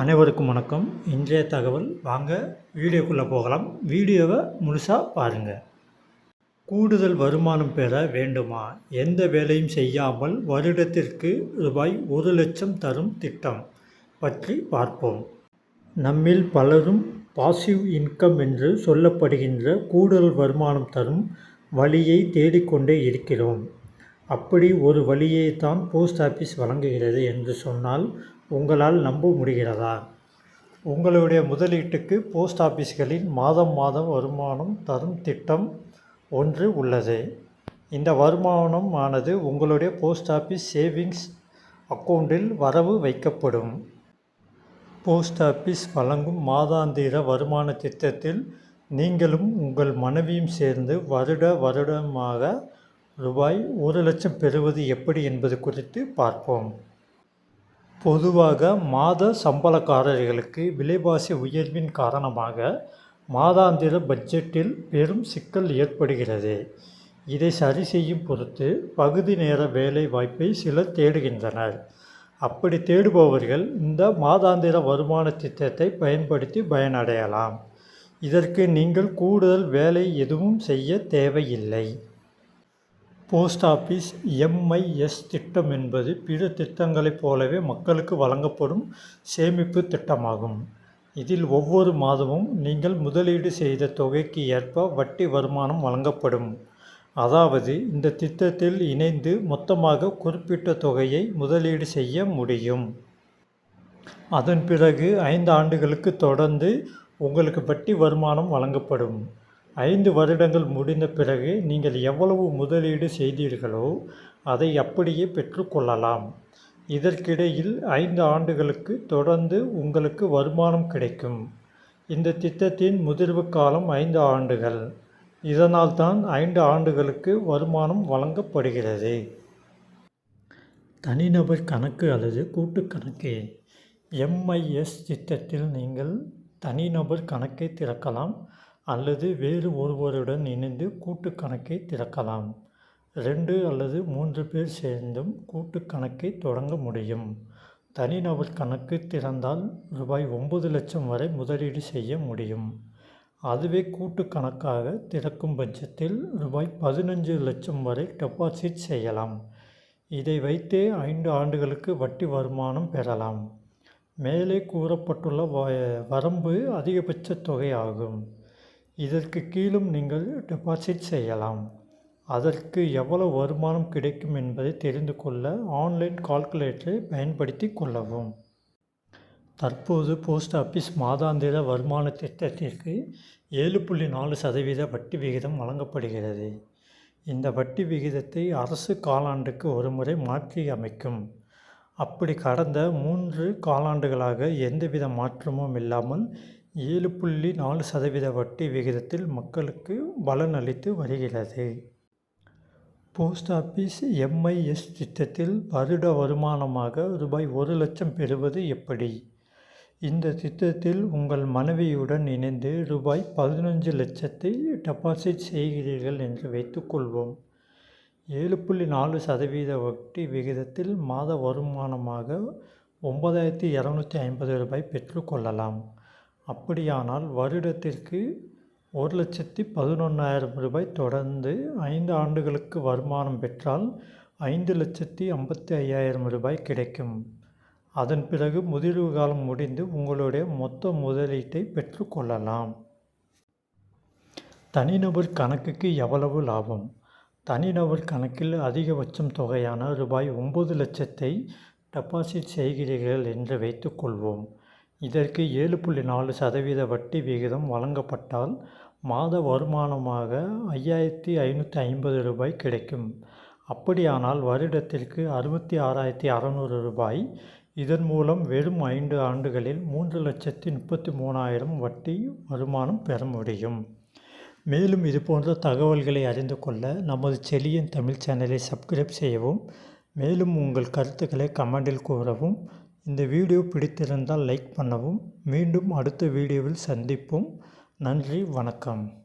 அனைவருக்கும் வணக்கம். இன்றைய தகவல் வாங்க வீடியோக்குள்ளே போகலாம். வீடியோவை முழுசாக பாருங்கள் கூடுதல் வருமானம் பெற வேண்டுமா? எந்த வேலையும் செய்யாமல் வருடத்திற்கு ரூபாய் ஒரு லட்சம் தரும் திட்டம் பற்றி பார்ப்போம். நம்மில் பலரும் பாசிவ் இன்கம் என்று சொல்லப்படுகின்ற கூடுதல் வருமானம் தரும் வழியை தேடிக்கொண்டே இருக்கிறோம். அப்படி ஒரு வழியை தான் போஸ்ட் ஆஃபீஸ் வழங்குகிறது என்று சொன்னால் உங்களால் நம்ப முடிகிறதா? உங்களுடைய முதலீட்டுக்கு போஸ்ட் ஆஃபீஸ்களின் மாதம் மாதம் வருமானம் தரும் திட்டம் ஒன்று உள்ளது. இந்த வருமானம் ஆனது உங்களுடைய போஸ்ட் ஆஃபீஸ் சேவிங்ஸ் அக்கௌண்ட்டில் வரவு வைக்கப்படும். போஸ்ட் ஆஃபீஸ் வழங்கும் மாதாந்திர வருமான திட்டத்தில் நீங்களும் உங்கள் மனைவியும் சேர்ந்து வருட வருடமாக ரூபாய் ஒரு லட்சம் பெறுவது எப்படி என்பது குறித்து பார்ப்போம். பொதுவாக மாத சம்பளக்காரர்களுக்கு விலைவாசி உயர்வின் காரணமாக மாதாந்திர பட்ஜெட்டில் பெரும் சிக்கல் ஏற்படுகிறது. இதை சரி செய்யும் பொருட்டு பகுதி நேர வேலை வாய்ப்பை சிலர் தேடுகின்றனர். அப்படி தேடுபவர்கள் இந்த மாதாந்திர வருமான திட்டத்தை பயன்படுத்தி பயனடையலாம். இதற்கு நீங்கள் கூடுதல் வேலை எதுவும் செய்ய தேவையில்லை. போஸ்ட் ஆஃபீஸ் எம்ஐஎஸ் திட்டம் என்பது பிற திட்டங்களைப் போலவே மக்களுக்கு வழங்கப்படும் சேமிப்பு திட்டமாகும். இதில் ஒவ்வொரு மாதமும் நீங்கள் முதலீடு செய்த தொகைக்கு ஏற்ப வட்டி வருமானம் வழங்கப்படும். அதாவது இந்த திட்டத்தில் இணைந்து மொத்தமாக குறிப்பிட்ட தொகையை முதலீடு செய்ய முடியும். அதன் பிறகு ஐந்து ஆண்டுகளுக்கு தொடர்ந்து உங்களுக்கு வட்டி வருமானம் வழங்கப்படும். ஐந்து வருடங்கள் முடிந்த பிறகு நீங்கள் எவ்வளவு முதலீடு செய்தீர்களோ அதை அப்படியே பெற்றுக்கொள்ளலாம் இதற்கிடையில் ஐந்து ஆண்டுகளுக்கு தொடர்ந்து உங்களுக்கு வருமானம் கிடைக்கும். இந்த திட்டத்தின் முதிர்வு காலம் ஐந்து ஆண்டுகள். இதனால் தான் ஐந்து ஆண்டுகளுக்கு வருமானம் வழங்கப்படுகிறது. தனிநபர் கணக்கு அல்லது கூட்டு கணக்கு. எம்ஐஎஸ் திட்டத்தில் நீங்கள் தனிநபர் கணக்கை திறக்கலாம். அல்லது வேறு ஒருவருடன் இணைந்து கூட்டுக் கணக்கை திறக்கலாம். ரெண்டு அல்லது மூன்று பேர் சேர்ந்தும் கூட்டுக் கணக்கை தொடங்க முடியும். தனிநபர் கணக்கு திறந்தால் ரூபாய் ஒம்பது லட்சம் வரை முதலீடு செய்ய முடியும். அதுவே கூட்டு கணக்காக திறக்கும் பட்சத்தில் ரூபாய் பதினஞ்சு லட்சம் வரை டெபாசிட் செய்யலாம். இதை வைத்தே ஐந்து ஆண்டுகளுக்கு வட்டி வருமானம் பெறலாம். மேலே கூறப்பட்டுள்ள வரம்பு அதிகபட்ச தொகை ஆகும். இதற்கு கீழும் நீங்கள் டெபாசிட் செய்யலாம். அதற்கு எவ்வளவு வருமானம் கிடைக்கும் என்பதை தெரிந்து கொள்ள ஆன்லைன் கால்குலேட்டரை பயன்படுத்தி கொள்ளவும். தற்போது போஸ்ட் ஆஃபீஸ் மாதாந்திர வருமான திட்டத்திற்கு ஏழு புள்ளி நாலு சதவீத வட்டி விகிதம் வழங்கப்படுகிறது. இந்த வட்டி விகிதத்தை அரசு காலாண்டுக்கு ஒருமுறை மாற்றி அமைக்கும். அப்படி கடந்த மூன்று காலாண்டுகளாக எந்தவித மாற்றமும் இல்லாமல் ஏழு புள்ளி நாலு சதவீத வட்டி விகிதத்தில் மக்களுக்கு பலன் அளித்து வருகிறது. போஸ்ட் ஆஃபீஸ் எம்ஐஎஸ் திட்டத்தில் வருட வருமானமாக ரூபாய் ஒரு லட்சம் பெறுவது எப்படி? இந்த திட்டத்தில் உங்கள் மனைவியுடன் இணைந்து ரூபாய் பதினஞ்சு லட்சத்தை டெபாசிட் செய்கிறீர்கள் என்று வைத்துக்கொள்வோம் ஏழு புள்ளி நாலு சதவீத வட்டி விகிதத்தில் மாத வருமானமாக ஒன்பதாயிரத்தி இரநூத்தி ஐம்பது ரூபாய் பெற்றுக்கொள்ளலாம் அப்படியானால் வருடத்திற்கு ஒரு லட்சத்தி பதினொன்றாயிரம் ரூபாய் தொடர்ந்து ஐந்து ஆண்டுகளுக்கு வருமானம் பெற்றால் ஐந்து லட்சத்தி ஐம்பத்தி ஐயாயிரம் ரூபாய் கிடைக்கும். அதன் பிறகு முதிர்வு காலம் முடிந்து உங்களுடைய மொத்த முதலீட்டை பெற்றுக்கொள்ளலாம் தனிநபர் கணக்குக்கு எவ்வளவு லாபம்? தனிநபர் கணக்கில் அதிகபட்சம் தொகையான ரூபாய் ஒம்பது லட்சத்தை டெபாசிட் செய்கிறீர்கள் என்று வைத்துக்கொள்வோம் இதற்கு ஏழு புள்ளி நாலு சதவீத வட்டி விகிதம் வழங்கப்பட்டால் மாத வருமானமாக ஐயாயிரத்தி ஐநூற்றி ஐம்பது ரூபாய் கிடைக்கும். அப்படியானால் வருடத்திற்கு அறுபத்தி ஆறாயிரத்தி அறநூறு ரூபாய். இதன் மூலம் வெறும் ஐந்து ஆண்டுகளில் மூன்று லட்சத்தி முப்பத்தி மூணாயிரம் வட்டி வருமானம் பெற முடியும். மேலும் இது போன்ற தகவல்களை அறிந்து கொள்ள நமது செலியன் தமிழ் சேனலை சப்ஸ்கிரைப் செய்யவும் மேலும் உங்கள் கருத்துக்களை கமெண்டில் கூறவும் இந்த வீடியோ பிடித்திருந்தால் லைக் பண்ணவும். மீண்டும் அடுத்த வீடியோவில் சந்திப்போம். நன்றி வணக்கம்.